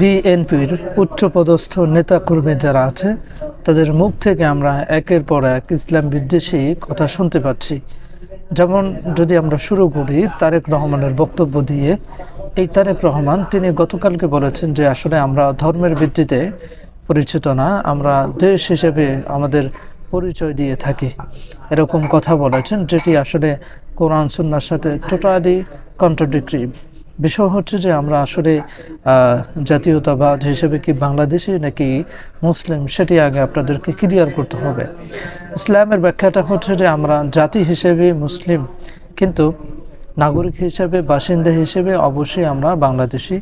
বিএনপির উচ্চপদস্থ নেতাকর্মী যারা আছে, তাদের মুখ থেকে আমরা একের পর এক ইসলাম বিদ্বেষী কথা শুনতে পাচ্ছি। যেমন যদি আমরা শুরু করি তারেক রহমানের বক্তব্য দিয়ে, এই তারেক রহমান, তিনি গতকালকে বলেছেন যে আসলে আমরা ধর্মের ভিত্তিতে পরিচিত না, আমরা দেশ হিসেবে আমাদের পরিচয় দিয়ে থাকি। এরকম কথা বলেছেন, যেটি আসলে কোরআন, সুন্নার সাথে টোটালি কন্ট্রাডিক্টরি বিষয় হচ্ছে যে আমরা আসলে জাতীয়তাবাদ হিসেবে কি বাংলাদেশি নাকি মুসলিম, সেটি আগে আপনাদেরকে ক্লিয়ার করতে হবে। ইসলামের ব্যাখ্যাটা হচ্ছে যে আমরা জাতি হিসেবে মুসলিম, কিন্তু নাগরিক হিসেবে, বাসিন্দা হিসেবে অবশ্যই আমরা বাংলাদেশি।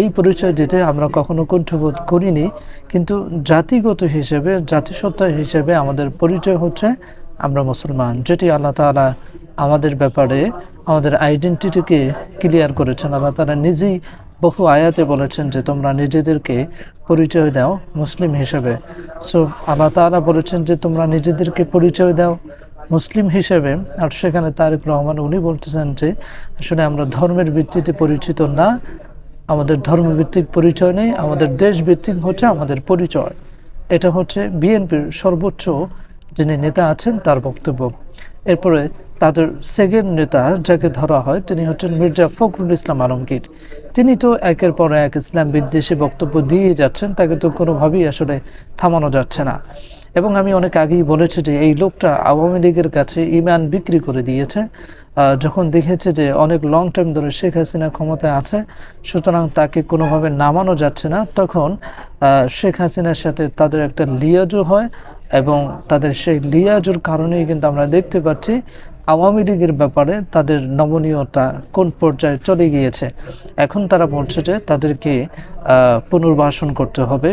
এই পরিচয় দিতে আমরা কখনো কণ্ঠবোধ করিনি, কিন্তু জাতিগত হিসেবে, জাতিসত্তা হিসেবে আমাদের পরিচয় হচ্ছে আমরা মুসলমান, যেটি আল্লাহ তাআলা আমাদের ব্যাপারে, আমাদের আইডেন্টিটিকে ক্লিয়ার করেছেন। আল্লাহ তাআলা নিজেই বহু আয়াতে বলেছেন যে, তোমরা নিজেদেরকে পরিচয় দাও মুসলিম হিসেবে। সো আল্লাহ তাআলা বলেছেন যে, তোমরা নিজেদেরকে পরিচয় দাও মুসলিম হিসেবে। আর সেখানে তারেক রহমান উনি বলতেছেন যে, আসলে আমরা ধর্মের ভিত্তিতে পরিচিত না। আমাদের ধর্মভিত্তিক পরিচয় নেই। আমাদের দেশ ভিত্তিক হচ্ছে আমাদের পরিচয়। এটা হচ্ছে বিএনপির সর্বোচ্চ যিনি নেতা আছেন, তার বক্তব্য। এরপরে তাদের সেকেন্ড নেতা যাকে ধরা হয়, তিনি হচ্ছেন মির্জা ফখরুল ইসলাম আলমগীর। তিনি তো একের পর এক ইসলাম বিদ্বেষী বক্তব্য দিয়ে যাচ্ছেন, তাকে তো কোনোভাবেই আসলে থামানো যাচ্ছে না। এবং আমি অনেক আগেই বলেছি যে এই লোকটা আওয়ামী লীগের কাছে ইমান বিক্রি করে দিয়েছে যখন দেখেছে যে অনেক লং টাইম ধরে শেখ হাসিনা ক্ষমতায় আছে, সুতরাং তাকে কোনোভাবে নামানো যাচ্ছে না, তখন শেখ হাসিনার সাথে তাদের একটা লিয়াজও হয় এবং তাদের সেই লিয়াজুর কারণেই কিন্তু আমরা দেখতে পাচ্ছি আওয়ামী লীগের ব্যাপারে তাদের নমনীয়তা কোন পর্যায়ে চলে গিয়েছে। এখন তারা বলছে যে তাদেরকে পুনর্বাসন করতে হবে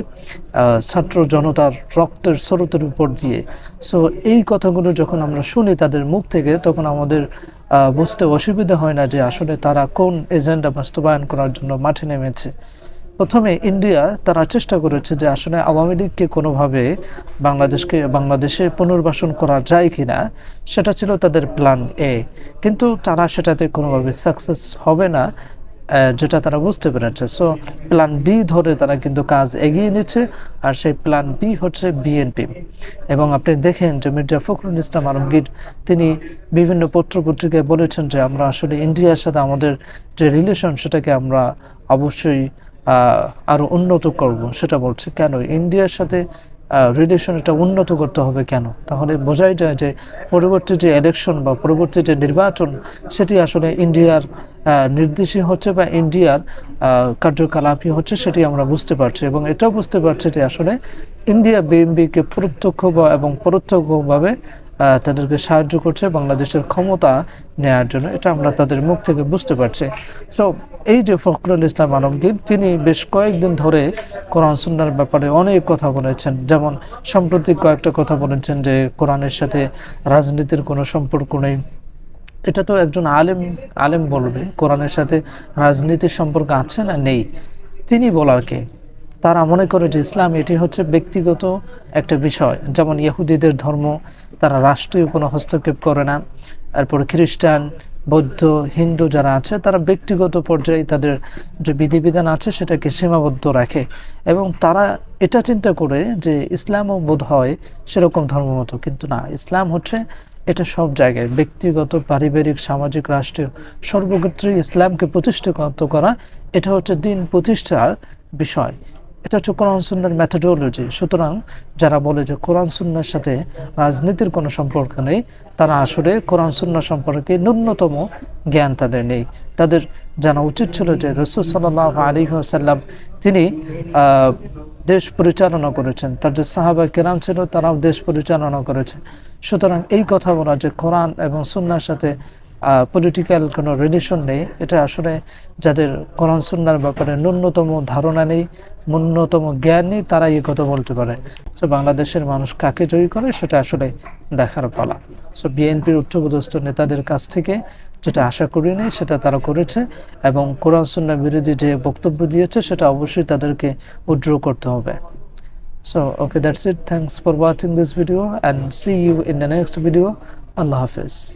ছাত্র জনতার রক্তের স্রোতের উপর দিয়ে। সো এই কথাগুলো যখন আমরা শুনি তাদের মুখ থেকে, তখন আমাদের বুঝতে অসুবিধা হয় না যে আসলে তারা কোন এজেন্ডা বাস্তবায়ন করার জন্য মাঠে নেমেছে। প্রথমে ইন্ডিয়া তারা চেষ্টা করেছে যে আসলে আওয়ামী লীগকে কোনোভাবে বাংলাদেশকে, বাংলাদেশে পুনর্বাসন করা যায় কিনা, সেটা ছিল তাদের প্ল্যান এ কিন্তু তারা সেটাতে কোনোভাবে সাকসেস হবে না যেটা তারা বুঝতে পেরেছে। সো প্ল্যান বি ধরে তারা কিন্তু কাজ এগিয়ে নিচ্ছে, আর সেই প্ল্যান বি হচ্ছে বিএনপি এবং আপনি দেখেন যে মির্জা ফখরুল ইসলাম আলমগীর, তিনি বিভিন্ন পত্র পত্রিকায় বলেছেন যে আমরা আসলে ইন্ডিয়ার সাথে আমাদের যে রিলেশন সেটাকে আমরা অবশ্যই আহ, আরও উন্নত করব সেটা বলছে। কেন? ইন্ডিয়ার সাথে রিলেশন এটা উন্নত করতে হবে কেন? তাহলে বোঝাই যায় যে পরবর্তী যে ইলেকশন বা পরবর্তী যে নির্বাচন সেটি আসলে ইন্ডিয়ার আহ, নির্দেশই হচ্ছে বা ইন্ডিয়ার কার্যকলাপই হচ্ছে সেটি আমরা বুঝতে পারছি। এবং এটাও বুঝতে পারছি যে আসলে ইন্ডিয়া বিএমবিকে প্রত্যক্ষ বা- এবং পরোক্ষভাবে আহ, তাদেরকে সাহায্য করছে বাংলাদেশের ক্ষমতা নেওয়ার জন্য। এটা আমরা তাদের মুখ থেকে বুঝতে পারছি। সো এই যে ফখরুল ইসলাম আলমগীর তিনি বেশ কয়েকদিন ধরে কোরআন সুন্নার ব্যাপারে অনেক কথা বলেছেন। যেমন সাম্প্রতিক কয়েকটা কথা বলেছেন যে কোরআনের সাথে রাজনীতির কোনো সম্পর্ক নেই। এটা তো একজন আলেম আলেম বলবে। কোরআনের সাথে রাজনীতির সম্পর্ক আছে না নেই? তিনি বলার কে? তারা মনে করে যে ইসলাম এটি হচ্ছে ব্যক্তিগত একটা বিষয়। যেমন ইহুদিদের ধর্ম, তারা রাষ্ট্রীয় কোনো হস্তক্ষেপ করে না। এরপর খ্রিস্টান, বৌদ্ধ, হিন্দু যারা আছে, তারা ব্যক্তিগত পর্যায়ে তাদের যে বিধিবিধান আছে, সেটাকে সীমাবদ্ধ রাখে। এবং তারা এটা চিন্তা করে যে ইসলামও বোধ হয় সেরকম ধর্মমত কিন্তু না, ইসলাম হচ্ছে এটা সব জায়গায়। ব্যক্তিগত, পারিবারিক, সামাজিক, রাষ্ট্রীয় সর্বক্ষেত্রে ইসলামকে প্রতিষ্ঠিত করা, এটা হচ্ছে দিন প্রতিষ্ঠার বিষয়। এটা হচ্ছে কোরআন সুন্নার ম্যাথোডোলজি সুতরাং যারা বলে যে কোরআন সুন্নার সাথে রাজনীতির কোনো সম্পর্ক নেই, তারা আসলে কোরআন সুন্না সম্পর্কে ন্যূনতম জ্ঞান তাদের নেই। তাদের জানা উচিত ছিল যে রসুল সাল্লাহ আলী সাল্লাম তিনি দেশ পরিচালনা করেছেন। তার যে সাহাবা কেরাম ছিল, তারাও দেশ পরিচালনা করেছেন সুতরাং এই কথা বলা যে কোরআন এবং সুন্নার সাথে পলিটিক্যাল কোনো রিলেশন নেই এটা আসলে যাদের কোরআন সুন্নার ব্যাপারে ন্যূনতম ধারণা নেই ন্যূনতম জ্ঞান নেই তারা এই কথা বলতে পারে সো বাংলাদেশের মানুষ কাকে জয়ী করে সেটা আসলে দেখার পালা সো বিএনপির উচ্চপদস্থ নেতাদের কাছ থেকে যেটা আশা করি করিনি সেটা তারা করেছে এবং কোরআন সুন্না বিরোধী যে বক্তব্য দিয়েছে সেটা অবশ্যই তাদেরকে উড্র করতে হবে So, okay, that's it. Thanks for watching this video and see you in the next video. Allah Hafiz.